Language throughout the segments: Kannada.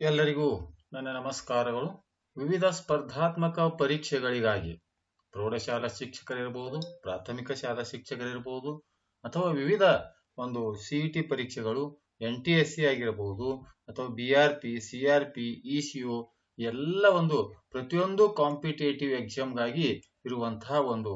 ಎಲ್ಲರಿಗೂ ನನ್ನ ನಮಸ್ಕಾರಗಳು. ವಿವಿಧ ಸ್ಪರ್ಧಾತ್ಮಕ ಪರೀಕ್ಷೆಗಳಿಗಾಗಿ ಪ್ರೌಢಶಾಲಾ ಶಿಕ್ಷಕರಿರ್ಬೋದು, ಪ್ರಾಥಮಿಕ ಶಾಲಾ ಶಿಕ್ಷಕರಿರ್ಬೋದು, ಅಥವಾ ವಿವಿಧ ಒಂದು ಸಿ ಇ ಟಿ ಪರೀಕ್ಷೆಗಳು ಎನ್ ಟಿ ಎಸ್ ಸಿ ಆಗಿರಬಹುದು ಅಥವಾ B R P C R P E C O ಎಲ್ಲ ಒಂದು ಪ್ರತಿಯೊಂದು ಕಾಂಪಿಟೇಟಿವ್ ಎಕ್ಸಾಮ್ಗಾಗಿ ಇರುವಂತಹ ಒಂದು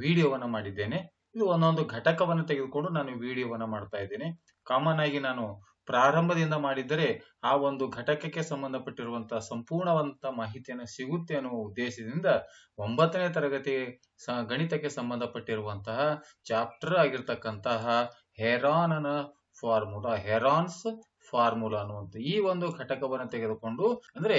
ವಿಡಿಯೋವನ್ನು ಮಾಡಿದ್ದೇನೆ. ಇದು ಒಂದೊಂದು ಘಟಕವನ್ನು ತೆಗೆದುಕೊಂಡು ನಾನು ವಿಡಿಯೋವನ್ನು ಮಾಡ್ತಾ ಇದ್ದೇನೆ. ಕಾಮನ್ ಆಗಿ ನಾನು ಪ್ರಾರಂಭದಿಂದ ಮಾಡಿದ್ದರೆ ಆ ಒಂದು ಘಟಕಕ್ಕೆ ಸಂಬಂಧಪಟ್ಟಿರುವಂತಹ ಸಂಪೂರ್ಣವಂತ ಮಾಹಿತಿಯನ್ನು ಸಿಗುತ್ತೆ ಅನ್ನುವ ಉದ್ದೇಶದಿಂದ ಒಂಬತ್ತನೇ ತರಗತಿ ಸ- ಗಣಿತಕ್ಕೆ ಸಂಬಂಧಪಟ್ಟಿರುವಂತಹ ಚಾಪ್ಟರ್ ಆಗಿರ್ತಕ್ಕಂತಹ ಹೆರಾನನ ಫಾರ್ಮುಲಾ, ಹೆರಾನ್ಸ್ ಫಾರ್ಮುಲಾ ಅನ್ನುವಂಥ ಈ ಒಂದು ಘಟಕವನ್ನು ತೆಗೆದುಕೊಂಡು, ಅಂದ್ರೆ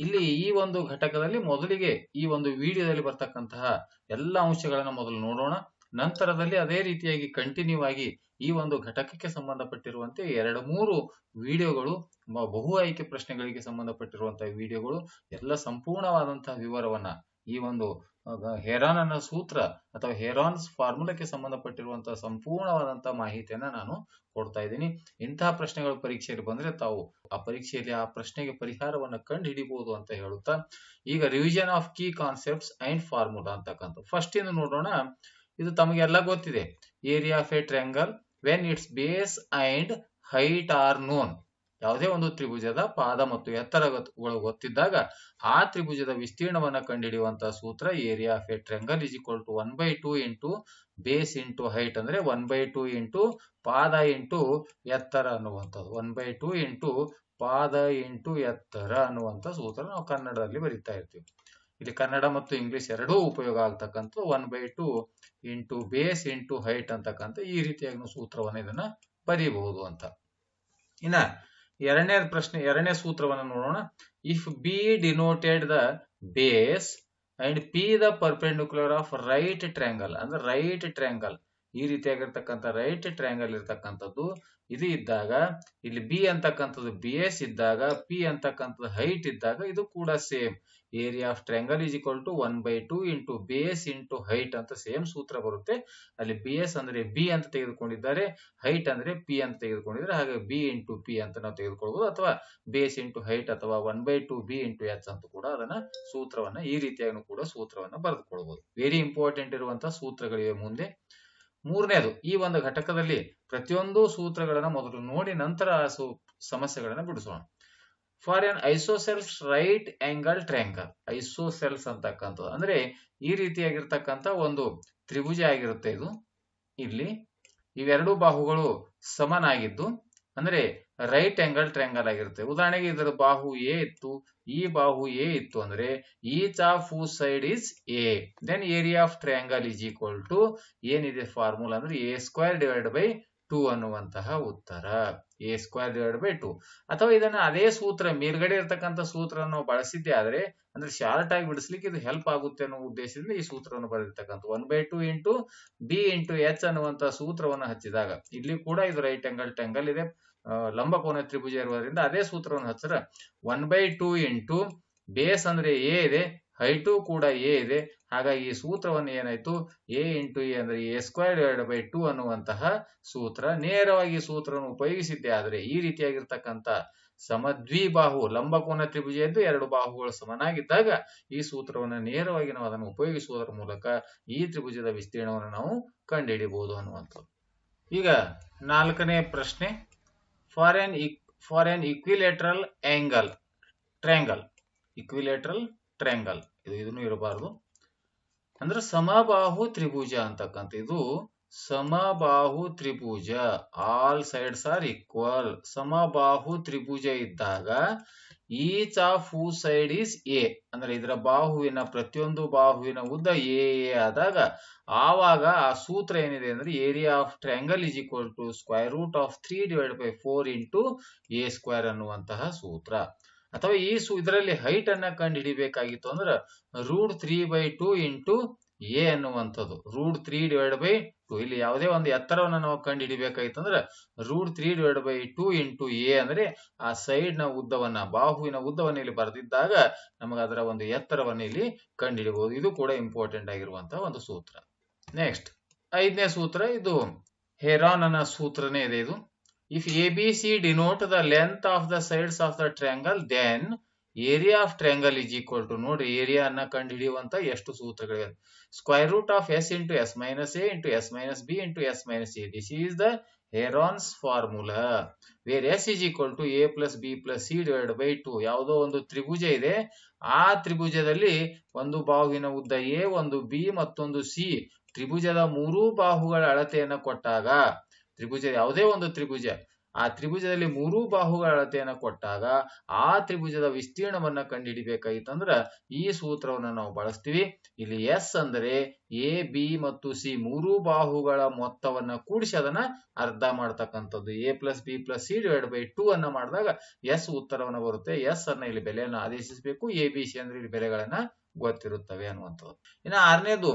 ಇಲ್ಲಿ ಈ ಒಂದು ಘಟಕದಲ್ಲಿ ಮೊದಲಿಗೆ ಈ ಒಂದು ವಿಡಿಯೋದಲ್ಲಿ ಬರ್ತಕ್ಕಂತಹ ಎಲ್ಲ ಅಂಶಗಳನ್ನ ಮೊದಲು ನೋಡೋಣ. ನಂತರದಲ್ಲಿ ಅದೇ ರೀತಿಯಾಗಿ ಕಂಟಿನ್ಯೂ ಆಗಿ ಈ ಒಂದು ಘಟಕಕ್ಕೆ ಸಂಬಂಧಪಟ್ಟಿರುವಂತೆ ಎರಡು ಮೂರು ವಿಡಿಯೋಗಳು ಬಹು ಆಯ್ಕೆ ಪ್ರಶ್ನೆಗಳಿಗೆ ಸಂಬಂಧಪಟ್ಟಿರುವಂತಹ ವಿಡಿಯೋಗಳು, ಎಲ್ಲ ಸಂಪೂರ್ಣವಾದಂತಹ ವಿವರವನ್ನ ಈ ಒಂದು ಹೆರಾನ್ ಅನ್ನ ಸೂತ್ರ ಅಥವಾ ಹೆರಾನ್ಸ್ ಫಾರ್ಮುಲಾಕ್ಕೆ ಸಂಬಂಧಪಟ್ಟಿರುವಂತಹ ಸಂಪೂರ್ಣವಾದಂತಹ ಮಾಹಿತಿಯನ್ನ ನಾನು ಕೊಡ್ತಾ ಇದ್ದೀನಿ. ಇಂತಹ ಪ್ರಶ್ನೆಗಳು ಪರೀಕ್ಷೆಯಲ್ಲಿ ಬಂದ್ರೆ ತಾವು ಆ ಪರೀಕ್ಷೆಯಲ್ಲಿ ಆ ಪ್ರಶ್ನೆಗೆ ಪರಿಹಾರವನ್ನ ಕಂಡು ಹಿಡಿಬಹುದು ಅಂತ ಹೇಳುತ್ತಾ, ಈಗ revision of key concepts and formula ಅಂತಕ್ಕಂಥ ಫಸ್ಟ್ ಏನು ನೋಡೋಣ, ಇದು ತಮಗೆಲ್ಲ ಗೊತ್ತಿದೆ. Area of a triangle when its base and height are known ಯಾವುದೇ ಒಂದು ತ್ರಿಭುಜದ ಪಾದ ಮತ್ತು ಎತ್ತರಗಳು ಗೊತ್ತಿದ್ದಾಗ ಆ ತ್ರಿಭುಜದ ವಿಸ್ತೀರ್ಣವನ್ನು ಕಂಡುಹಿಡಿಯುವಂತಹ ಸೂತ್ರ area of a triangle is equal to one by two into base into height ಅಂದ್ರೆ ಒನ್ ಬೈ ಟೂ ಇಂಟು ಪಾದ ಇಂಟು ಎತ್ತರ ಅನ್ನುವಂಥದ್ದು. ಒನ್ ಬೈ ಟೂ ಇಂಟು ಪಾದ ಇಂಟು ಎತ್ತರ ಅನ್ನುವಂಥ ಸೂತ್ರ ನಾವು ಕನ್ನಡದಲ್ಲಿ ಬರಿತಾ ಇರ್ತೀವಿ. ಇಲ್ಲಿ ಕನ್ನಡ ಮತ್ತು ಇಂಗ್ಲಿಷ್ ಎರಡೂ ಉಪಯೋಗ ಆಗ್ತಕ್ಕಂಥ one by two into base into height ಅಂತಕ್ಕಂಥ ಈ ರೀತಿಯಾಗಿ ಸೂತ್ರವನ್ನ ಇದನ್ನ ಬರೀಬಹುದು ಅಂತ. ಇನ್ನ ಎರಡನೇ ಪ್ರಶ್ನೆ, ಎರಡನೇ ಸೂತ್ರವನ್ನ ನೋಡೋಣ. If B denoted the base and P the perpendicular of right triangle ಅಂದ್ರೆ ರೈಟ್ ಟ್ರ್ಯಾಂಗಲ್ ಈ ರೀತಿಯಾಗಿರ್ತಕ್ಕಂಥ ರೈಟ್ ಟ್ರ್ಯಾಂಗಲ್ ಇರ್ತಕ್ಕಂಥದ್ದು, ಇದು ಇದ್ದಾಗ, ಇಲ್ಲಿ ಬಿ ಅಂತಕ್ಕಂಥದ್ದು ಬೇಸ್ ಇದ್ದಾಗ ಪಿ ಅಂತಕ್ಕಂಥದ್ದು ಹೈಟ್ ಇದ್ದಾಗ, ಇದು ಕೂಡ same area of triangle is equal to one by two into base into height ಅಂತ ಸೇಮ್ ಸೂತ್ರ ಬರುತ್ತೆ. ಅಲ್ಲಿ ಬೇಸ್ ಅಂದ್ರೆ ಬಿ ಅಂತ ತೆಗೆದುಕೊಂಡಿದ್ದಾರೆ ಹೈಟ್ ಅಂದ್ರೆ ಪಿ ಅಂತ ತೆಗೆದುಕೊಂಡಿದ್ದಾರೆ, ಹಾಗೆ ಬಿ ಇಂಟು ಪಿ ಅಂತ ನಾವು ತೆಗೆದುಕೊಳ್ಬಹುದು ಅಥವಾ ಬೇಸ್ ಇಂಟು ಹೈಟ್ ಅಥವಾ one by two B into H ಅಂತ ಕೂಡ ಅದನ್ನ ಸೂತ್ರವನ್ನ ಈ ರೀತಿಯಾಗಿ ಕೂಡ ಸೂತ್ರವನ್ನ ಬರೆದುಕೊಳ್ಬಹುದು ವೆರಿ ಇಂಪಾರ್ಟೆಂಟ್ ಇರುವಂತಹ ಸೂತ್ರಗಳಿವೆ ಮುಂದೆ. ಮೂರನೇದು, ಈ ಒಂದು ಘಟಕದಲ್ಲಿ ಪ್ರತಿಯೊಂದು ಸೂತ್ರಗಳನ್ನ ಮೊದಲು ನೋಡಿ ನಂತರ ಆ ಸಮಸ್ಯೆಗಳನ್ನ ಬಿಡಿಸೋಣ. For an isosceles right angle triangle. Isosceles ಅಂತಕ್ಕಂಥದ್ದು. ಅಂದ್ರೆ ಈ ರೀತಿಯಾಗಿರ್ತಕ್ಕಂಥ ಒಂದು ತ್ರಿಭುಜ ಆಗಿರುತ್ತೆ ಇದು. ಇಲ್ಲಿ ಇವೆರಡು ಬಾಹುಗಳು ಸಮನಾಗಿದ್ದು, ಅಂದ್ರೆ ರೈಟ್ ಆಂಗಲ್ ಟ್ರ್ಯಾಂಗಲ್ ಆಗಿರುತ್ತೆ. ಉದಾಹರಣೆಗೆ ಇದರ ಬಾಹು ಎ ಇತ್ತು, ಈ ಬಾಹು ಎ ಇತ್ತು ಅಂದ್ರೆ each of side is A. Then area of triangle is equal to ಏನಿದೆ ಫಾರ್ಮುಲಾ ಅಂದ್ರೆ A square divide by two ಅನ್ನುವಂತಹ ಉತ್ತರ. A square divide by two. ಅಥವಾ ಇದನ್ನ ಅದೇ ಸೂತ್ರ, ಮೇಲ್ಗಡೆ ಇರತಕ್ಕಂಥ ಸೂತ್ರ ನಾವು ಬಳಸಿದ್ದೆ ಆದ್ರೆ, ಅಂದ್ರೆ ಶಾರ್ಟ್ ಆಗಿ ಬಿಡಿಸ್ಲಿಕ್ಕೆ ಇದು ಹೆಲ್ಪ್ ಆಗುತ್ತೆ ಅನ್ನೋ ಉದ್ದೇಶದಿಂದ ಈ ಸೂತ್ರವನ್ನು ಬರೆದಿರ್ತಕ್ಕಂಥ one by two into B into H ಅನ್ನುವಂತಹ ಸೂತ್ರವನ್ನು ಹಚ್ಚಿದಾಗ, ಇಲ್ಲಿ ಕೂಡ ಇದು ರೈಟ್ ಆಂಗಲ್ ಟ್ಯಾಂಗಲ್ ಇದೆ. ಲಂಬ ಲಂಬಕೋನ ತ್ರಿಭುಜ ಇರುವುದರಿಂದ ಅದೇ ಸೂತ್ರವನ್ನು ಹಚ್ಚಿದ್ರೆ one by two into base ಅಂದ್ರೆ ಎ ಇದೆ ಹೈಟು ಕೂಡ ಎ ಇದೆ ಹಾಗಾಗಿ ಈ ಸೂತ್ರವನ್ನು ಏನಾಯ್ತು? ಎ ಇಂಟು ಎ ಅಂದ್ರೆ A square divide by two ಅನ್ನುವಂತಹ ಸೂತ್ರ. ನೇರವಾಗಿ ಸೂತ್ರವನ್ನು ಉಪಯೋಗಿಸಿದ್ದೆ ಆದರೆ ಈ ರೀತಿಯಾಗಿರ್ತಕ್ಕಂಥ ಸಮದ್ವಿಬಾಹು ಲಂಬಕೋನ ತ್ರಿಭುಜ ಎಂದು ಎರಡು ಬಾಹುಗಳು ಸಮನಾಗಿದ್ದಾಗ ಈ ಸೂತ್ರವನ್ನು ನೇರವಾಗಿ ನಾವು ಅದನ್ನು ಉಪಯೋಗಿಸುವುದರ ಮೂಲಕ ಈ ತ್ರಿಭುಜದ ವಿಸ್ತೀರ್ಣವನ್ನು ನಾವು ಕಂಡುಹಿಡಿಯಬಹುದು ಅನ್ನುವಂಥದ್ದು. ಈಗ ನಾಲ್ಕನೇ ಪ್ರಶ್ನೆ. For an for an equilateral angle triangle equilateral triangle ಇದು ಇದನ್ನು ಇರಬಾರದು ಅಂದ್ರೆ ಸಮಬಾಹು ತ್ರಿಭುಜ ಅಂತಕ್ಕಂಥ ಇದು ಸಮಬಾಹು ತ್ರಿಭುಜ. ಆಲ್ ಸೈಡ್ಸ್ ಆರ್ ಈಕ್ವಲ್ ಸಮಬಾಹು ತ್ರಿಭುಜ ಇದ್ದಾಗ each of who side is A ಅಂದ್ರೆ ಇದರ ಬಾಹುವಿನ ಪ್ರತಿಯೊಂದು ಬಾಹುವಿನ ಉದ್ದ ಎ ಆದಾಗ ಆವಾಗ ಆ ಸೂತ್ರ ಏನಿದೆ ಅಂದ್ರೆ area of triangle is equal to square root of three divide by four into A square ಅನ್ನುವಂತಹ ಸೂತ್ರ. ಅಥವಾ ಈ ಸು ಇದರಲ್ಲಿ ಹೈಟ್ ಅನ್ನ ಕಂಡು ಹಿಡಿಬೇಕಾಗಿತ್ತು ಅಂದ್ರೆ root three by two into A ಅನ್ನುವಂಥದ್ದು. Root three divide by two ಇಲ್ಲಿ ಯಾವುದೇ ಒಂದು ಎತ್ತರವನ್ನು ನಾವು ಕಂಡು ಹಿಡಿಬೇಕಾಗಿತ್ತು ಅಂದ್ರೆ root three divide by two into A ಅಂದ್ರೆ ಆ ಸೈಡ್ನ ಉದ್ದವನ್ನ, ಬಾಹುವಿನ ಉದ್ದವನ್ನು ಇಲ್ಲಿ ಬರೆದಿದ್ದಾಗ ನಮಗೆ ಅದರ ಒಂದು ಎತ್ತರವನ್ನು ಇಲ್ಲಿ ಕಂಡು ಹಿಡಿಬಹುದು ಇದು ಕೂಡ ಇಂಪಾರ್ಟೆಂಟ್ ಆಗಿರುವಂತಹ ಒಂದು ಸೂತ್ರ. ನೆಕ್ಸ್ಟ್ ಐದನೇ ಸೂತ್ರ ಇದು. ಹೆರಾನನ ಸೂತ್ರನೇ ಇದೆ ಇದು. If ABC denote the length of the sides of the triangle, then area of triangle is equal to ನೋಡ್ರಿ ಏರಿಯಾ ಅನ್ನ ಕಂಡು ಹಿಡಿಯುವಂತ ಎಷ್ಟು ಸೂತ್ರಗಳಿವೆ. Square root of S into S minus A into S minus B into S minus A this is the Heron's formula where S is equal to A plus B plus C divide by two ಯಾವುದೋ ಒಂದು ತ್ರಿಭುಜ ಇದೆ. ಆ ತ್ರಿಭುಜದಲ್ಲಿ ಒಂದು ಬಾಹುವಿನ ಉದ್ದ ಎ ಒಂದು ಬಿ ಮತ್ತೊಂದು ಸಿ ತ್ರಿಭುಜದ ಮೂರೂ ಬಾಹುಗಳ ಅಳತೆಯನ್ನು ಕೊಟ್ಟಾಗ ತ್ರಿಭುಜ ಯಾವುದೇ ಒಂದು ತ್ರಿಭುಜ, ಆ ತ್ರಿಭುಜದಲ್ಲಿ ಮೂರೂ ಬಾಹುಗಳ ಅಳತೆಯನ್ನು ಕೊಟ್ಟಾಗ ಆ ತ್ರಿಭುಜದ ವಿಸ್ತೀರ್ಣವನ್ನ ಕಂಡುಹಿಡಿಬೇಕಾಗಿತ್ತಂದ್ರ ಈ ಸೂತ್ರವನ್ನ ನಾವು ಬಳಸ್ತೀವಿ. ಇಲ್ಲಿ ಎಸ್ ಅಂದರೆ ಎ, ಬಿ ಮತ್ತು ಸಿ ಮೂರೂ ಬಾಹುಗಳ ಮೊತ್ತವನ್ನ ಕೂಡಿಸಿ ಅದನ್ನ ಅರ್ಧ ಮಾಡ್ತಕ್ಕಂಥದ್ದು. A plus B plus C divide by two ಅನ್ನ ಮಾಡಿದಾಗ ಎಸ್ ಉತ್ತರವನ್ನ ಬರುತ್ತೆ. ಎಸ್ ಅನ್ನ ಇಲ್ಲಿ ಬೆಲೆಯನ್ನು ಆದೇಶಿಸಬೇಕು. ಎ, ಬಿ, ಸಿ ಅಂದ್ರೆ ಇಲ್ಲಿ ಬೆಲೆಗಳನ್ನ ಗೊತ್ತಿರುತ್ತವೆ ಅನ್ನುವಂಥದ್ದು. ಇನ್ನು ಆರನೇದು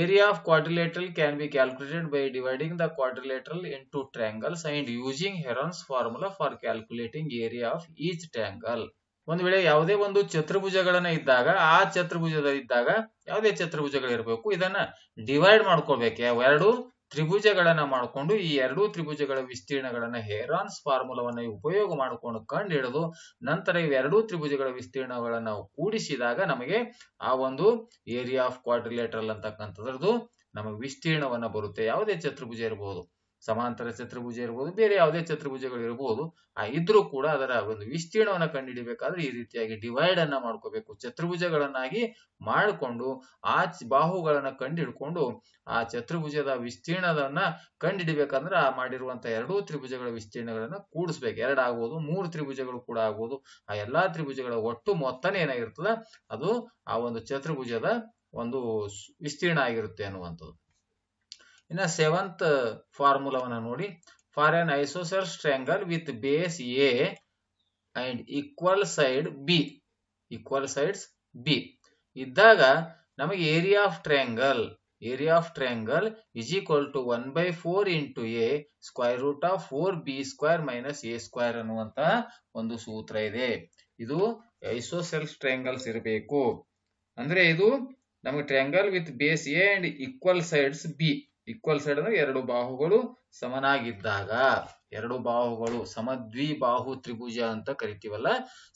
area of quadrilateral can be calculated by dividing the quadrilateral in two triangles and using Heron's formula for calculating area of each triangle ಒಂದು ವೇಳೆ ಯಾವುದೇ ಒಂದು ಚತುರ್ಭುಜಗಳನ್ನ ಇದ್ದಾಗ, ಆ ಚತುರ್ಭುಜದ ಇದ್ದಾಗ ಯಾವುದೇ ಚತುರ್ಭುಜಗಳಿರಬೇಕು, ಇದನ್ನ ಡಿವೈಡ್ ಮಾಡ್ಕೋಬೇಕು ಎರಡು ತ್ರಿಭುಜಗಳನ್ನ ಮಾಡಿಕೊಂಡು ಈ ಎರಡೂ ತ್ರಿಭುಜಗಳ ವಿಸ್ತೀರ್ಣಗಳನ್ನ ಹೇರಾನ್ಸ್ ಫಾರ್ಮುಲಾವನ್ನ ಉಪಯೋಗ ಮಾಡಿಕೊಂಡು ಕಂಡು ಹಿಡಿದು ನಂತರ ಇವೆರಡೂ ತ್ರಿಭುಜಗಳ ವಿಸ್ತೀರ್ಣಗಳನ್ನ ಕೂಡಿಸಿದಾಗ ನಮಗೆ ಆ ಒಂದು ಏರಿಯಾ ಆಫ್ ಕ್ವಾಡ್ರಿಲೇಟ್ರಲ್ ಅಂತಕ್ಕಂಥದ್ದು ನಮಗೆ ವಿಸ್ತೀರ್ಣವನ್ನ ಬರುತ್ತೆ. ಯಾವುದೇ ಚತುರ್ಭುಜ ಇರಬಹುದು ಸಮಾಂತರ ಚತುರ್ಭುಜ ಇರಬಹುದು ಬೇರೆ ಯಾವುದೇ ಚತುರ್ಭುಜಗಳು ಇರಬಹುದು ಆ ಇದ್ರೂ ಕೂಡ ಅದರ ಒಂದು ವಿಸ್ತೀರ್ಣವನ್ನ ಕಂಡುಹಿಡಿಬೇಕಾದ್ರೆ ಈ ರೀತಿಯಾಗಿ ಡಿವೈಡ್ ಅನ್ನ ಮಾಡ್ಕೋಬೇಕು. ಚತುರ್ಭುಜಗಳನ್ನಾಗಿ ಮಾಡಿಕೊಂಡು, ಆ ಬಾಹುಗಳನ್ನ ಕಂಡುಹಿಡ್ಕೊಂಡು, ಆ ಚತುರ್ಭುಜದ ವಿಸ್ತೀರ್ಣವನ್ನ ಕಂಡುಹಿಡಿಬೇಕಂದ್ರೆ ಆ ಮಾಡಿರುವಂತ ಎರಡೂ ತ್ರಿಭುಜಗಳ ವಿಸ್ತೀರ್ಣಗಳನ್ನ ಕೂಡಿಸ್ಬೇಕು. ಎರಡು ಆಗ್ಬೋದು, ಮೂರು ತ್ರಿಭುಜಗಳು ಕೂಡ ಆಗ್ಬೋದು. ಆ ಎಲ್ಲಾ ತ್ರಿಭುಜಗಳ ಒಟ್ಟು ಮೊತ್ತನೇ ಏನಾಗಿರ್ತದ? ಅದು ಆ ಒಂದು ಚತುರ್ಭುಜದ ಒಂದು ವಿಸ್ತೀರ್ಣ ಆಗಿರುತ್ತೆ ಅನ್ನುವಂಥದ್ದು. ಇನ್ನ ಸೆವೆಂತ್ ಫಾರ್ಮುಲಾವನ್ನ ನೋಡಿ. For an isosceles triangle with base A and equal side B equal sides B ಇದ್ದಾಗ ನಮಗೆ area of triangle area of triangle is equal to one by four into A square root of four B square minus A square ಅನ್ನುವಂತಹ ಒಂದು ಸೂತ್ರ ಇದೆ. ಇದು ಐಸೋಸೆಲ್ಸ್ ಟ್ರಯಾಂಗಲ್ಸ್ ಇರಬೇಕು. ಅಂದ್ರೆ ಇದು ನಮಗೆ triangle with base A and equal sides B equal side ಅಂದ್ರೆ ಎರಡು ಬಾಹುಗಳು ಸಮನಾಗಿದ್ದಾಗ, ಎರಡು ಬಾಹುಗಳು ಸಮದ್ವಿಬಾಹು ತ್ರಿಭುಜ ಅಂತ ಕರಿತೀವಲ್ಲ,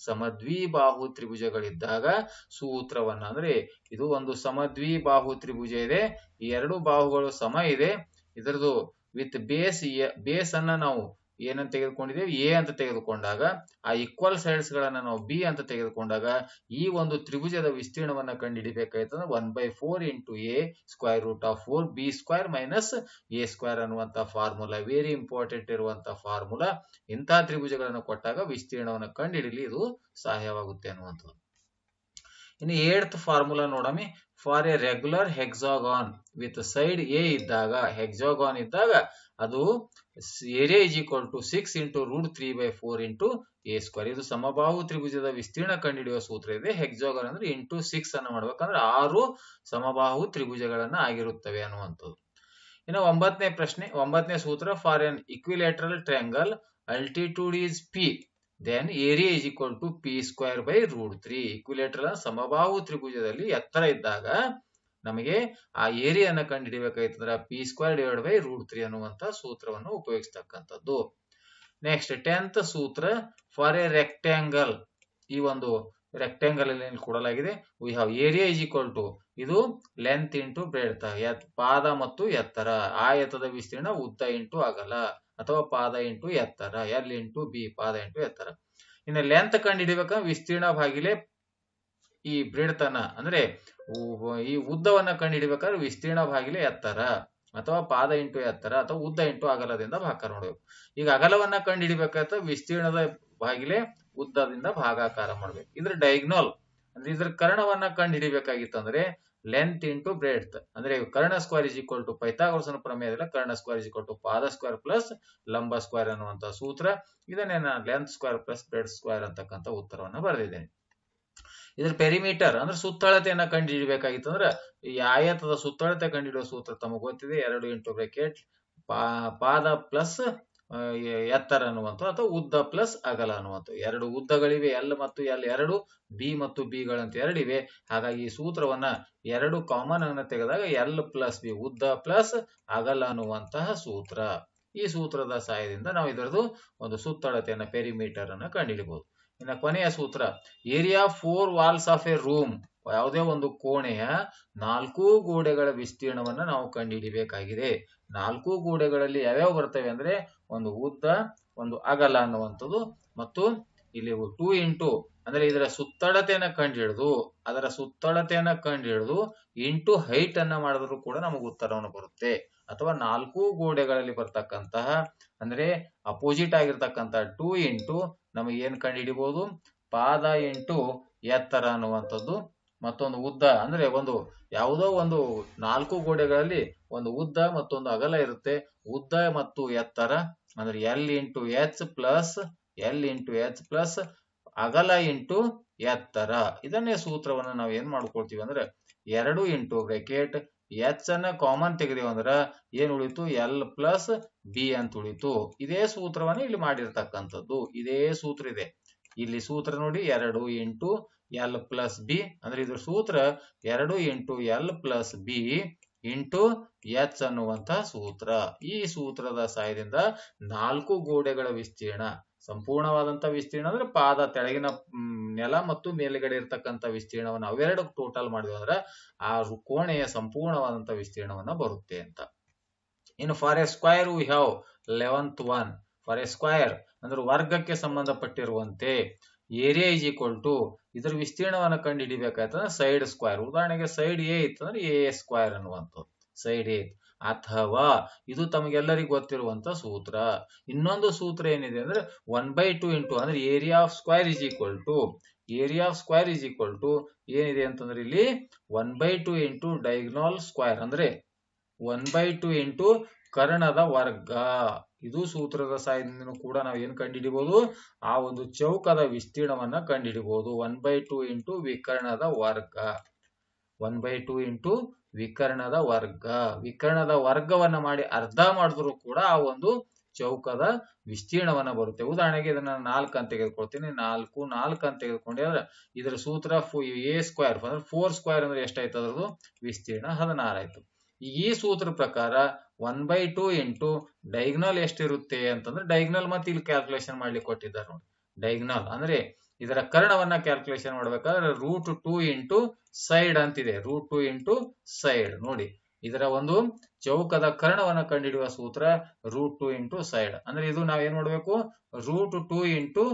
ಸಮದ್ವಿಬಾಹು ತ್ರಿಭುಜಗಳಿದ್ದಾಗ ಸೂತ್ರವನ್ನ ಅಂದ್ರೆ ಇದು ಒಂದು ಸಮದ್ವಿಬಾಹು ತ್ರಿಭುಜ ಇದೆ, ಈ ಎರಡು ಬಾಹುಗಳು ಸಮ ಇದೆ ಇದರದು ವಿತ್ ಬೇಸ್ ಬೇಸ್ ಅನ್ನ ನಾವು ಏನಂತ ತೆಗೆದುಕೊಂಡಿದ್ದೇವೆ? ಎ ಅಂತ ತೆಗೆದುಕೊಂಡಾಗ, ಆ ಈಕ್ವಲ್ ಸೈಡ್ಸ್ ಗಳನ್ನ ನಾವು ಬಿ ಅಂತ ತೆಗೆದುಕೊಂಡಾಗ, ಈ ಒಂದು ತ್ರಿಭುಜದ ವಿಸ್ತೀರ್ಣವನ್ನ ಕಂಡುಹಿಡಿಬೇಕಾಯ್ತಂದ್ರೆ one by four into A square root of four B square minus A square ಅನ್ನುವಂತ ಫಾರ್ಮುಲಾ ವೆರಿ ಇಂಪಾರ್ಟೆಂಟ್ ಇರುವಂತಹ ಫಾರ್ಮುಲಾ ಇಂತಹ ತ್ರಿಭುಜಗಳನ್ನು ಕೊಟ್ಟಾಗ ವಿಸ್ತೀರ್ಣವನ್ನು ಕಂಡುಹಿಡಿಲಿ, ಇದು ಸಹಾಯವಾಗುತ್ತೆ ಅನ್ನುವಂಥದ್ದು. ಇನ್ನು eighth formula ನೋಡಮಿ. For a regular hexagon with side A ಇದ್ದಾಗ ಹೆಕ್ಸಾಗಾನ್ ಇದ್ದಾಗ ಅದು area is equal to six into root three by four into A square ಇದು ಸಮಬಾಹು ತ್ರಿಭುಜದ ವಿಸ್ತೀರ್ಣ ಕಂಡುಹಿಡಿಯುವ ಸೂತ್ರ ಇದೆ. ಹೆಕ್ಸಾಗಾನ್ ಅಂದ್ರೆ ಇಂಟು ಸಿಕ್ಸ್ ಅನ್ನು ಮಾಡ್ಬೇಕಂದ್ರೆ ಆರು ಸಮಬಾಹು ತ್ರಿಭುಜಗಳನ್ನ ಆಗಿರುತ್ತವೆ ಅನ್ನುವಂಥದ್ದು. ಇನ್ನು ಒಂಬತ್ತನೇ ಪ್ರಶ್ನೆ, ಒಂಬತ್ತನೇ ಸೂತ್ರ for an equilateral triangle altitude is P then area is equal to P square by root three equilateral ಸಮಬಾಹು ತ್ರಿಭುಜದಲ್ಲಿ ಎತ್ತರ ಇದ್ದಾಗ ನಮಗೆ ಆ ಏರಿಯಾನ ಕಂಡುಹಿಡಿಬೇಕಾಯ್ತಂದ್ರೆ P square divide by root three ಅನ್ನುವಂತ ಸೂತ್ರವನ್ನು ಉಪಯೋಗಿಸ್ತಕ್ಕಂಥದ್ದು. ನೆಕ್ಸ್ಟ್ ಟೆಂತ್ ಸೂತ್ರ ಫಾರ್ ಎ ರೆಕ್ಟ್ಯಾಂಗಲ್ ಈ ಒಂದು ರೆಕ್ಟ್ಯಾಂಗಲ್ ಅಲ್ಲಿ ಕೊಡಲಾಗಿದೆ. We have area is equal to ಇದು ಲೆಂತ್ ಇಂಟು ಬ್ರೆಡ್ತ್ ಪಾದ ಮತ್ತು ಎತ್ತರ. ಆಯತದ ವಿಸ್ತೀರ್ಣ ಉದ್ದ ಇಂಟು ಅಗಲ. ಅಥವಾ ಪಾದ ಇಂಟು ಎತ್ತರ, ಎಲ್ ಇಂಟು ಬಿ ಪಾದ ಇಂಟು ಎತ್ತರ. ಇನ್ನು ಲೆಂತ್ ಕಂಡು ಹಿಡಿಬೇಕಂದ್ರೆ ವಿಸ್ತೀರ್ಣ ಭಾಗಿಲೆ ಈ ಬ್ರಿಡ್ತನ ಅಂದ್ರೆ ಈ ಉದ್ದವನ್ನ ಕಂಡು ಹಿಡಿಬೇಕಾದ್ರೆ ವಿಸ್ತೀರ್ಣ ಭಾಗಿಲೆ ಎತ್ತರ, ಅಥವಾ ಪಾದ ಇಂಟು ಎತ್ತರ, ಅಥವಾ ಉದ್ದ ಇಂಟು ಅಗಲದಿಂದ ಭಾಗಾಕಾರ ಮಾಡಬೇಕು. ಈಗ ಅಗಲವನ್ನ ಕಂಡು ಹಿಡಿಬೇಕಾದ್ರೆ ವಿಸ್ತೀರ್ಣದ ಭಾಗಿಲೆ ಉದ್ದದಿಂದ ಭಾಗಾಕಾರ ಮಾಡ್ಬೇಕು. ಇದ್ರ ಡೈಗ್ನೋಲ್ ಅಂದ್ರೆ ಇದ್ರ ಕರ್ಣವನ್ನ ಕಂಡು ಹಿಡಿಬೇಕಾಗಿತ್ತಂದ್ರೆ ಲೆಂತ್ ಇಂಟು ಬ್ರೆಡ್ತ್ ಅಂದ್ರೆ ಕರ್ಣ ಸ್ಕ್ವೇರ್ ಇಸ್ ಈಕ್ವಲ್ ಟು ಪೈಥಾಗೋರಸನ ಪ್ರಮೇಯದಲ್ಲಿ ಕರ್ಣ ಸ್ಕ್ವೇರ್ ಇಸ್ ಈಕ್ವಲ್ ಟು ಪಾದ ಸ್ಕ್ವೇರ್ ಪ್ಲಸ್ ಲಂಬ ಸ್ಕ್ವೇರ್ ಅನ್ನುವಂತ ಸೂತ್ರ. ಇದನ್ನೇ ನಾನು length square plus breadth square ಅಂತಕ್ಕಂಥ ಉತ್ತರವನ್ನು ಬರೆದಿದ್ದೇನೆ. ಇದ್ರ ಪೆರಿಮೀಟರ್ ಅಂದ್ರೆ ಸುತ್ತಳತೆಯನ್ನ ಕಂಡು ಹಿಡಿಬೇಕಾಗಿತ್ತು ಅಂದ್ರೆ ಈ ಆಯತದ ಸುತ್ತಳತೆ ಕಂಡುಹಿಡಿಯುವ ಸೂತ್ರ ತಮಗೆ ಗೊತ್ತಿದೆ. ಎರಡು ಇಂಟು ಬ್ರೆಕೆಟ್ ಪಾದ ಪ್ಲಸ್ ಎತ್ತರ ಅನ್ನುವಂಥ ಅಥವಾ ಉದ್ದ ಪ್ಲಸ್ ಅಗಲ ಅನ್ನುವಂಥ ಎರಡು ಉದ್ದಗಳಿವೆ ಎಲ್ ಮತ್ತು ಎಲ್ ಎರಡು ಬಿ ಮತ್ತು ಬಿಗಳಂತ ಎರಡಿವೆ ಹಾಗಾಗಿ ಈ ಸೂತ್ರವನ್ನ ಎರಡು ಕಾಮನ್ ಅನ್ನ ತೆಗೆದಾಗ ಎಲ್ ಪ್ಲಸ್ ಬಿ ಉದ್ದ ಪ್ಲಸ್ ಅಗಲ ಅನ್ನುವಂತಹ ಸೂತ್ರ. ಈ ಸೂತ್ರದ ಸಹಾಯದಿಂದ ನಾವು ಇದರದು ಒಂದು ಸುತ್ತಳತೆಯನ್ನ ಪೆರಿಮೀಟರ್ ಅನ್ನ ಕಂಡುಹಿಡಿಬಹುದು ಇನ್ನು ಕೊನೆಯ ಸೂತ್ರ area four walls of a room ಯಾವುದೇ ಒಂದು ಕೋಣೆಯ ನಾಲ್ಕು ಗೋಡೆಗಳ ವಿಸ್ತೀರ್ಣವನ್ನು ನಾವು ಕಂಡುಹಿಡಿಬೇಕಾಗಿದೆ. ನಾಲ್ಕು ಗೋಡೆಗಳಲ್ಲಿ ಯಾವ್ಯಾವ ಬರ್ತವೆ ಅಂದ್ರೆ, ಒಂದು ಉದ್ದ, ಒಂದು ಅಗಲ ಅನ್ನುವಂಥದ್ದು. ಮತ್ತು ಇಲ್ಲಿ ಟೂ ಇಂಟು ಅಂದ್ರೆ ಇದರ ಸುತ್ತಳತೆಯನ್ನ ಕಂಡುಹಿಡಿದು, ಅದರ ಸುತ್ತಳತೆಯನ್ನ ಕಂಡುಹಿಡಿದು ಇಂಟು ಹೈಟ್ ಅನ್ನ ಮಾಡಿದ್ರು ಕೂಡ ನಮಗೆ ಉತ್ತರವನ್ನು ಬರುತ್ತೆ. ಅಥವಾ ನಾಲ್ಕು ಗೋಡೆಗಳಲ್ಲಿ ಬರ್ತಕ್ಕಂತಹ ಅಂದ್ರೆ ಅಪೋಸಿಟ್ ಆಗಿರ್ತಕ್ಕಂತಹ ಟೂ ಇಂಟು ನಮಗೆ ಏನ್ ಕಂಡುಹಿಡಿಬಹುದು ಪಾದ ಇಂಟು ಎತ್ತರ ಅನ್ನುವಂಥದ್ದು. ಮತ್ತೊಂದು ಉದ್ದ, ಅಂದ್ರೆ ಒಂದು ಯಾವುದೋ ಒಂದು ನಾಲ್ಕು ಗೋಡೆಗಳಲ್ಲಿ ಒಂದು ಉದ್ದ ಮತ್ತೊಂದು ಅಗಲ ಇರುತ್ತೆ. ಉದ್ದ ಮತ್ತು ಎತ್ತರ, ಅಂದ್ರೆ L into H plus L into H plus ಅಗಲ ಇಂಟು ಎತ್ತರ. ಇದನ್ನೇ ಸೂತ್ರವನ್ನ ನಾವು ಏನ್ ಮಾಡ್ಕೊಳ್ತೀವಿ ಅಂದ್ರೆ ಎರಡು ಇಂಟು ಬ್ರೆಕೆಟ್ ಎಚ್ ಅನ್ನ ಕಾಮನ್ ತೆಗೆದೇವ ಅಂದ್ರ ಏನ್ ಉಳಿತು? ಎಲ್ ಪ್ಲಸ್ ಬಿ ಅಂತ ಉಳಿತು. ಇದೇ ಸೂತ್ರವನ್ನ ಇಲ್ಲಿ ಮಾಡಿರ್ತಕ್ಕಂಥದ್ದು. ಇದೇ ಸೂತ್ರ ಇದೆ. ಇಲ್ಲಿ ಸೂತ್ರ ನೋಡಿ, ಎರಡು ಇಂಟು ಎಲ್ ಪ್ಲಸ್ ಬಿ ಅಂದ್ರೆ ಇದ್ರ ಸೂತ್ರ ಎರಡು into L plus B into H ಅನ್ನುವಂತ ಸೂತ್ರ. ಈ ಸೂತ್ರದ ಸಹಾಯದಿಂದ ನಾಲ್ಕು ಗೋಡೆಗಳ ವಿಸ್ತೀರ್ಣ. ಸಂಪೂರ್ಣವಾದಂತ ವಿಸ್ತೀರ್ಣ ಅಂದ್ರೆ ಪಾದ, ತೆಳಗಿನ ನೆಲ ಮತ್ತು ಮೇಲುಗಡೆ ಇರತಕ್ಕಂತ ವಿಸ್ತೀರ್ಣವನ್ನು ಅವೆರಡು ಟೋಟಲ್ ಮಾಡಿದ್ವಿ ಅಂದ್ರೆ ಆ ಕೋಣೆಯ ಸಂಪೂರ್ಣವಾದಂತ ವಿಸ್ತೀರ್ಣವನ್ನ ಬರುತ್ತೆ ಅಂತ. ಇನ್ನು for a square we have eleventh one for a square ಅಂದ್ರೆ ವರ್ಗಕ್ಕೆ ಸಂಬಂಧಪಟ್ಟಿರುವಂತೆ ಏರಿಯಾ ಇಸ್ ಈಕ್ವಲ್ ಟು ಇದ್ರ ವಿಸ್ತೀರ್ಣವನ್ನ ಕಂಡು ಹಿಡಿಬೇಕಾಯ್ತಂದ್ರೆ ಸೈಡ್ ಸ್ಕ್ವೈರ್ ಉದಾಹರಣೆಗೆ ಸೈಡ್ ಎ ಇತ್ತಂದ್ರೆ ಎ ಸ್ಕ್ವೈರ್ ಅನ್ನುವಂಥದ್ದು. ಸೈಡ್ ಎ ಅಥವಾ ಇದು ತಮಗೆಲ್ಲರಿಗೂ ಗೊತ್ತಿರುವಂತ ಸೂತ್ರ. ಇನ್ನೊಂದು ಸೂತ್ರ ಏನಿದೆ ಅಂದ್ರೆ ಒನ್ ಬೈ ಟು ಇಂಟು ಅಂದ್ರೆ area of square is equal to area of square is equal to ಏನಿದೆ ಅಂತಂದ್ರೆ ಇಲ್ಲಿ one by two into diagonal square ಅಂದ್ರೆ ಒನ್ ಬೈ ಟು ಇಂಟು ಕರ್ಣದ ವರ್ಗ. ಇದು ಸೂತ್ರದ ಸಹಾಯದಿಂದ ಕೂಡ ನಾವು ಏನ್ ಕಂಡುಹಿಡಿಬಹುದು ಆ ಒಂದು ಚೌಕದ ವಿಸ್ತೀರ್ಣವನ್ನ ಕಂಡುಹಿಡಿಬಹುದು ಒನ್ ಬೈ ಟು ಇಂಟು ವಿಕರ್ಣದ ವರ್ಗ. ಒನ್ ಬೈ ಟು ಇಂಟು ವಿಕರ್ಣದ ವರ್ಗ. ವಿಕರ್ಣದ ವರ್ಗವನ್ನ ಮಾಡಿ ಅರ್ಧ ಮಾಡಿದ್ರು ಕೂಡ ಆ ಒಂದು ಚೌಕದ ವಿಸ್ತೀರ್ಣವನ್ನ ಬರುತ್ತೆ. ಉದಾಹರಣೆಗೆ ಇದನ್ನ ನಾಲ್ಕು ಅಂತ ತೆಗೆದುಕೊಳ್ತೀನಿ. ನಾಲ್ಕು ನಾಲ್ಕು ಅಂತ ತೆಗೆದುಕೊಂಡೆ ಅಂದ್ರೆ ಇದರ ಸೂತ್ರ ಎ ಸ್ಕ್ವೇರ್ ಅಂದ್ರೆ ಫೋರ್ ಸ್ಕ್ವೇರ್ ಅಂದ್ರೆ ಎಷ್ಟಾಯ್ತು ಅದ್ರದ್ದು? ವಿಸ್ತೀರ್ಣ ಹದಿನಾರಾಯ್ತು ಈ ಸೂತ್ರ ಪ್ರಕಾರ one by two into diagonal ಎಷ್ಟಿರುತ್ತೆ ಅಂತಂದ್ರೆ ಡೈಗ್ನಲ್ ಮತ್ತೆ ಇಲ್ಲಿ ಕ್ಯಾಲ್ಕುಲೇಷನ್ ಮಾಡ್ಲಿಕ್ಕೆ ಕೊಟ್ಟಿದ್ದಾರೆ ನೋಡಿ. ಡೈಗ್ನಲ್ ಅಂದ್ರೆ ಇದರ ಕರ್ಣವನ್ನ ಕ್ಯಾಲ್ಕುಲೇಷನ್ ಮಾಡ್ಬೇಕಾದ್ರೆ ರೂಟ್ ಟೂ ಇಂಟು ಸೈಡ್ ಅಂತಿದೆ. ರೂಟ್ ಟು ಇಂಟು ಸೈಡ್ ನೋಡಿ, ಇದರ ಒಂದು ಚೌಕದ ಕರ್ಣವನ್ನು ಕಂಡುಹಿಡಿಯುವ ಸೂತ್ರ ರೂಟ್ ಟು ಇಂಟು ಸೈಡ್ ಅಂದ್ರೆ ಇದು ನಾವ್ ಏನ್ ಮಾಡ್ಬೇಕು? ರೂಟ್ ಟು ಇಂಟು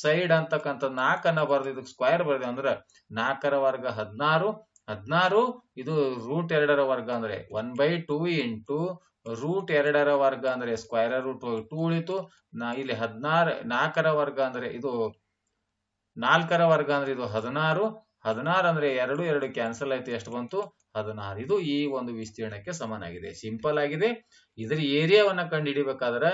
ಸೈಡ್ ಅಂತಕ್ಕಂಥ ನಾಲ್ಕನ್ನ ಬರ್ದು ಇದಕ್ಕೆ ಸ್ಕ್ವೇರ್ ಬರ್ದೆ ಅಂದ್ರೆ ನಾಲ್ಕರ ವರ್ಗ ಹದಿನಾರು. ಹದಿನಾರು, ಇದು ರೂಟ್ ಎರಡರ ವರ್ಗ ಅಂದ್ರೆ one by two into root ಎರಡರ ವರ್ಗ ಅಂದ್ರೆ ಸ್ಕ್ವೇರ್ ರೂಟ್ ಟೂ ಉಳಿತು. ನಾ ಇಲ್ಲಿ ಹದಿನಾರು ನಾಲ್ಕರ ವರ್ಗ ಅಂದ್ರೆ ಇದು ನಾಲ್ಕರ ವರ್ಗ ಅಂದ್ರೆ ಇದು ಹದಿನಾರು. ಹದಿನಾರು ಅಂದ್ರೆ ಎರಡು ಎರಡು ಕ್ಯಾನ್ಸಲ್ ಆಯ್ತು, ಎಷ್ಟು ಬಂತು? ಹದಿನಾರು. ಇದು ಈ ಒಂದು ವಿಸ್ತೀರ್ಣಕ್ಕೆ ಸಮನಾಗಿದೆ. ಸಿಂಪಲ್ ಆಗಿದೆ. ಇದರ ಏರಿಯಾವನ್ನ ಕಂಡು ಬಾಹುಗಳು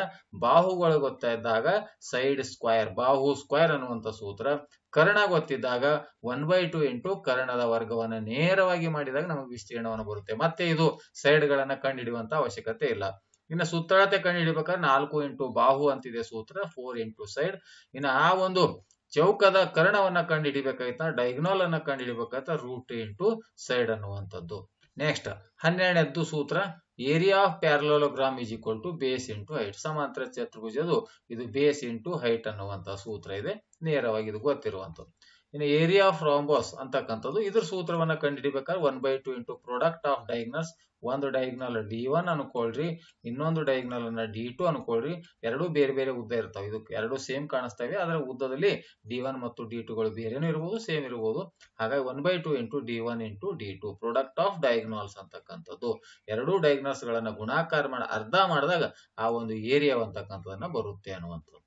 ಬಾಹುಗಳು ಗೊತ್ತಿದ್ದಾಗ ಸೈಡ್ ಸ್ಕ್ವೈರ್ ಬಾಹು ಸ್ಕ್ವೈರ್ ಅನ್ನುವಂತ ಸೂತ್ರ. ಕರ್ಣ ಗೊತ್ತಿದ್ದಾಗ ಒನ್ ಬೈ ಟು ಇಂಟು ಕರ್ಣದ ವರ್ಗವನ್ನ ನೇರವಾಗಿ ಮಾಡಿದಾಗ ನಮಗೆ ವಿಸ್ತೀರ್ಣವನ್ನು ಬರುತ್ತೆ. ಮತ್ತೆ ಇದು ಸೈಡ್ ಗಳನ್ನ ಕಂಡು ಹಿಡಿಯುವಂತ ಅವಶ್ಯಕತೆ ಇಲ್ಲ. ಇನ್ನು ಸುತ್ತಳತೆ ಕಂಡು ಹಿಡಿಬೇಕಾದ್ರೆ ನಾಲ್ಕು ಇಂಟು ಬಾಹು ಅಂತಿದೆ ಸೂತ್ರ ಫೋರ್ ಇಂಟು ಸೈಡ್ ಇನ್ನು ಆ ಒಂದು ಚೌಕದ ಕರ್ಣವನ್ನ ಕಂಡು ಹಿಡಿಬೇಕಾಯ್ತ ಡೈಗ್ನೋಲ್ ಅನ್ನ ಕಂಡು ಹಿಡಿಬೇಕಾಯ್ತ ರೂಟ್ ಇಂಟು ಸೈಡ್ ಅನ್ನುವಂಥದ್ದು. ನೆಕ್ಸ್ಟ್ ಹನ್ನೆರಡನೇದ್ದು ಸೂತ್ರ area of parallelogram is equal to base into height ಸಮಾಂತರ ಚತುರ್ಭುಜದು ಇದು ಬೇಸ್ ಇಂಟು ಹೈಟ್ ಅನ್ನುವಂತ ಸೂತ್ರ ಇದೆ. ನೇರವಾಗಿ ಇದು ಗೊತ್ತಿರುವಂತದ್ದು ಇನ್ನು ಏರಿಯಾ ಆಫ್ ರಾಂಬೋಸ್ ಅಂತಕ್ಕಂಥದ್ದು, ಇದ್ರ ಸೂತ್ರವನ್ನ ಕಂಡುಹಿಡಿಬೇಕಾದ್ರೆ one by two into product of diagonals ಒಂದು ಡೈಗ್ನಲ್ ಡಿ ಒನ್ ಅನ್ಕೊಳ್ರಿ, ಇನ್ನೊಂದು ಡೈಗ್ನಲ್ ಅನ್ನ ಡಿ ಟು ಅನ್ಕೊಳ್ರಿ, ಎರಡೂ ಬೇರೆ ಬೇರೆ ಉದ್ದ ಇರ್ತಾವೆ. ಇದಕ್ಕೆ ಎರಡು ಸೇಮ್ ಕಾಣಿಸ್ತವೆ ಅದರ ಉದ್ದದಲ್ಲಿ ಡಿ ಒನ್ ಮತ್ತು ಡಿ ಟುಗಳು ಬೇರೆನೂ ಇರಬಹುದು ಸೇಮ್ ಇರಬಹುದು ಹಾಗಾಗಿ one by two into D one into D two product of diagonals ಅಂತಕ್ಕಂಥದ್ದು. ಎರಡೂ ಡೈಗ್ನಲ್ಸ್ ಗಳನ್ನ ಗುಣಾಕಾರ ಮಾಡಿ, ಅರ್ಧ ಮಾಡಿದಾಗ ಆ ಒಂದು ಏರಿಯಾ ಅಂತಕ್ಕಂಥದನ್ನ ಬರುತ್ತೆ ಅನ್ನುವಂಥದ್ದು.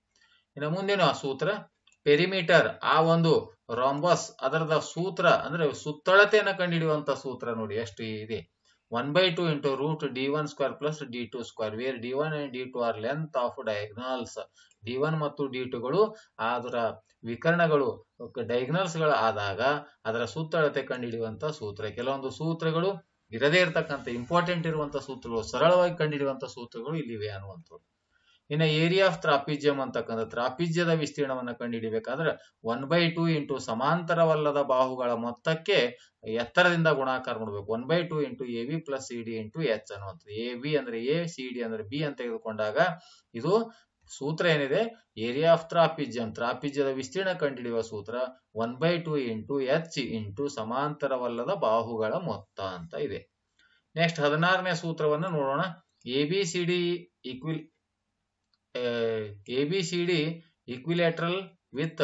ಇನ್ನು ಮುಂದಿನ ಸೂತ್ರ. ಪೆರಿಮೀಟರ್ ಆ ಒಂದು ರಾಂಬಸ್ ಅದರದ ಸೂತ್ರ, ಅಂದ್ರೆ ಸುತ್ತಳತೆಯನ್ನು ಕಂಡುಹಿಡಿಯುವಂತ ಸೂತ್ರ ನೋಡಿ, ಎಷ್ಟು ಇದೆ? One by two into root D one square plus D two square where D one and D two are length of diagonals D one ಮತ್ತು ಡಿ ಟುಗಳು ಅದರ ವಿಕರಣಗಳು ಡೈಗ್ನಲ್ಸ್ಗಳು ಆದಾಗ ಅದರ ಸುತ್ತಳತೆ ಕಂಡುಹಿಡಿಯುವಂತ ಸೂತ್ರ. ಕೆಲವೊಂದು ಸೂತ್ರಗಳು ಇರದೇ ಇರತಕ್ಕಂಥ ಇಂಪಾರ್ಟೆಂಟ್ ಇರುವಂತ ಸೂತ್ರಗಳು, ಸರಳವಾಗಿ ಕಂಡುಹಿಡಿಯುವಂತ ಸೂತ್ರಗಳು ಇಲ್ಲಿವೆ ಅನ್ನುವಂಥದ್ದು. ಇನ್ನು ಏರಿಯಾ ಆಫ್ ತ್ರಾಪಿಜ್ಯಂ ಅಂತಕ್ಕಂಥ ತ್ರಾಪಿಜ್ಯದ ವಿಸ್ತೀರ್ಣವನ್ನು ಕಂಡುಹಿಡಿಬೇಕಾದ್ರೆ ಒನ್ ಬೈ ಟು ಇಂಟು ಸಮಾಂತರವಲ್ಲದ ಬಾಹುಗಳ ಮೊತ್ತಕ್ಕೆ ಎತ್ತರದಿಂದ ಗುಣಾಕಾರ ಮಾಡಬೇಕು. One by two into A V plus C D into H ಅನ್ನುವಂಥದ್ದು. ಎ ವಿ ಅಂದ್ರೆ ಎ ಸಿ ಡಿ ಅಂದ್ರೆ ಬಿ ಅಂತ ತೆಗೆದುಕೊಂಡಾಗ ಇದು ಸೂತ್ರ ಏನಿದೆ? ಏರಿಯಾ ಆಫ್ ತ್ರಾಪಿಜ್ಯಂ ತ್ರಾಪಿಜ್ಯದ ವಿಸ್ತೀರ್ಣ ಕಂಡುಹಿಡಿಯುವ ಸೂತ್ರ one by two into H into ಸಮಾಂತರವಲ್ಲದ ಬಾಹುಗಳ ಮೊತ್ತ ಅಂತ ಇದೆ. ನೆಕ್ಸ್ಟ್ ಹದಿನಾರನೇ ಸೂತ್ರವನ್ನು ನೋಡೋಣ. A B C D equal A B C D equilateral with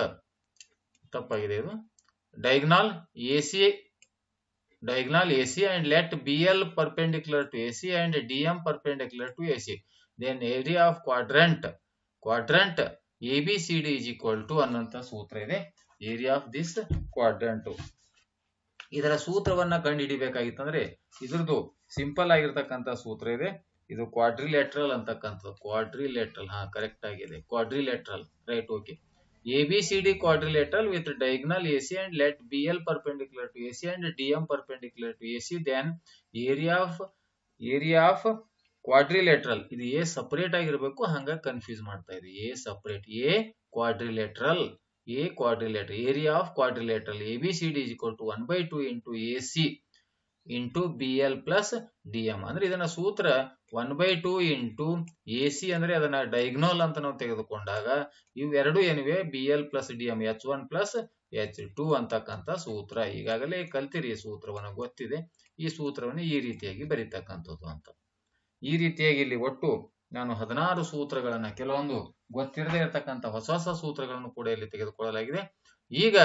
ತಪ್ಪಾಗಿದೆ ಇದು. Diagonal A C diagonal A C and let B L perpendicular to A C and D M perpendicular to A C then area of quadrant quadrant A B C D is equal to ಅನ್ನುವಂತ ಸೂತ್ರ ಇದೆ. ಏರಿಯಾ ಆಫ್ ದಿಸ್ ಕ್ವಾಡ್ರೆಂಟು ಇದರ ಸೂತ್ರವನ್ನ ಕಂಡುಹಿಡಿಬೇಕಾಗಿತ್ತಂದ್ರೆ ಇದರದು ಸಿಂಪಲ್ ಆಗಿರ್ತಕ್ಕಂಥ ಸೂತ್ರ ಇದೆ. ಇದು ಕ್ವಾಡ್ರಿಲೆಟ್ರಲ್ ಅಂತಕ್ಕಂಥದ್ದು. ಕ್ವಾಡ್ರಿಲೆಟ್ರಲ್ ಹಾ ಕರೆಕ್ಟ್ ಆಗಿದೆ. Quadrilateral right okay A B C D quadrilateral with diagonal A C and let B L perpendicular to A C and D M perpendicular to A C then area of area of quadrilateral ಇದು ಎ ಸಪರೇಟ್ ಆಗಿರ್ಬೇಕು, ಹಂಗ ಕನ್ಫ್ಯೂಸ್ ಮಾಡ್ತಾ ಇದೆ a separate a quadrilateral a quadrilateral area of quadrilateral A B C D is equal to one by two into A C into B L plus D M ಅಂದ್ರೆ ಇದನ್ನ ಸೂತ್ರ one by two into A C ಅಂದ್ರೆ ಅದನ್ನ ಡೈಗ್ನೋಲ್ ಅಂತ ನಾವು ತೆಗೆದುಕೊಂಡಾಗ ಇವೆರಡು ಏನಿವೆ? B L plus D M H one plus H two ಅಂತಕ್ಕಂಥ ಸೂತ್ರ. ಈಗಾಗಲೇ ಕಲ್ತಿರಿ ಈ ಸೂತ್ರವನ್ನು, ಗೊತ್ತಿದೆ. ಈ ಸೂತ್ರವನ್ನು ಈ ರೀತಿಯಾಗಿ ಬರೀತಕ್ಕಂಥದ್ದು ಅಂತ. ಈ ರೀತಿಯಾಗಿ ಇಲ್ಲಿ ಒಟ್ಟು ನಾನು ಹದಿನಾರು ಸೂತ್ರಗಳನ್ನ, ಕೆಲವೊಂದು ಗೊತ್ತಿರದೇ ಇರತಕ್ಕಂಥ ಹೊಸ ಹೊಸ ಸೂತ್ರಗಳನ್ನು ಕೂಡ ಇಲ್ಲಿ ತೆಗೆದುಕೊಳ್ಳಲಾಗಿದೆ. ಈಗ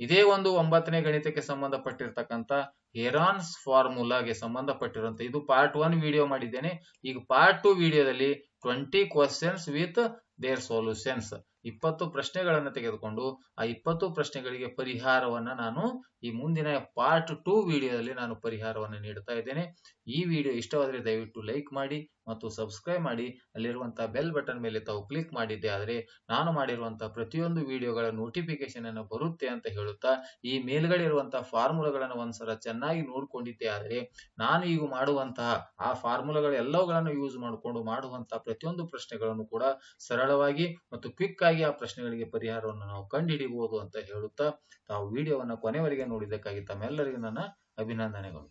ಇದೇ ಒಂದು ಒಂಬತ್ತನೇ ಗಣಿತಕ್ಕೆ ಸಂಬಂಧಪಟ್ಟಿರ್ತಕ್ಕಂಥ ಹೆರಾನ್ಸ್ ಫಾರ್ಮುಲಾಗೆ ಸಂಬಂಧಪಟ್ಟಿರುವಂತ ಇದು ಪಾರ್ಟ್ ಒನ್ ವಿಡಿಯೋ ಮಾಡಿದ್ದೇನೆ. ಈಗ ಪಾರ್ಟ್ ಟು ವಿಡಿಯೋದಲ್ಲಿ twenty questions with their solutions ಇಪ್ಪತ್ತು ಪ್ರಶ್ನೆಗಳನ್ನು ತೆಗೆದುಕೊಂಡು ಆ ಇಪ್ಪತ್ತು ಪ್ರಶ್ನೆಗಳಿಗೆ ಪರಿಹಾರವನ್ನು ನಾನು ಈ ಮುಂದಿನ ಪಾರ್ಟ್ ಟೂ ವಿಡಿಯೋದಲ್ಲಿ ನಾನು ಪರಿಹಾರವನ್ನು ನೀಡುತ್ತಾ ಇದ್ದೇನೆ. ಈ ವಿಡಿಯೋ ಇಷ್ಟವಾದರೆ ದಯವಿಟ್ಟು ಲೈಕ್ ಮಾಡಿ ಮತ್ತು ಸಬ್ಸ್ಕ್ರೈಬ್ ಮಾಡಿ, ಅಲ್ಲಿರುವಂತಹ ಬೆಲ್ ಬಟನ್ ಮೇಲೆ ತಾವು ಕ್ಲಿಕ್ ಮಾಡಿದ್ದೆ ಆದರೆ ನಾನು ಮಾಡಿರುವಂತಹ ಪ್ರತಿಯೊಂದು ವಿಡಿಯೋಗಳ ನೋಟಿಫಿಕೇಶನ್ ಅನ್ನು ಬರುತ್ತೆ ಅಂತ ಹೇಳುತ್ತಾ, ಈ ಮೇಲ್ಗಡೆ ಇರುವಂತಹ ಫಾರ್ಮುಲಾಗಳನ್ನು ಒಂದ್ಸಲ ಚೆನ್ನಾಗಿ ನೋಡ್ಕೊಂಡಿದ್ದೆ ಆದರೆ ನಾನು ಈಗ ಮಾಡುವಂತಹ ಆ ಫಾರ್ಮುಲಾಗಳ ಎಲ್ಲವುಗಳನ್ನು ಯೂಸ್ ಮಾಡಿಕೊಂಡು ಮಾಡುವಂತಹ ಪ್ರತಿಯೊಂದು ಪ್ರಶ್ನೆಗಳನ್ನು ಕೂಡ ಸರಳವಾಗಿ ಮತ್ತು ಕ್ವಿಕ್ ಆಗಿ ಆ ಪ್ರಶ್ನೆಗಳಿಗೆ ಪರಿಹಾರವನ್ನು ನಾವು ಕಂಡುಹಿಡಿಯಬಹುದು ಅಂತ ಹೇಳುತ್ತಾ, ತಾವು ವಿಡಿಯೋವನ್ನು ಕೊನೆವರೆಗೆ ನೋಡಿದ್ದಕ್ಕಾಗಿ ತಮ್ಮೆಲ್ಲರಿಗೂ ನನ್ನ ಅಭಿನಂದನೆಗಳು.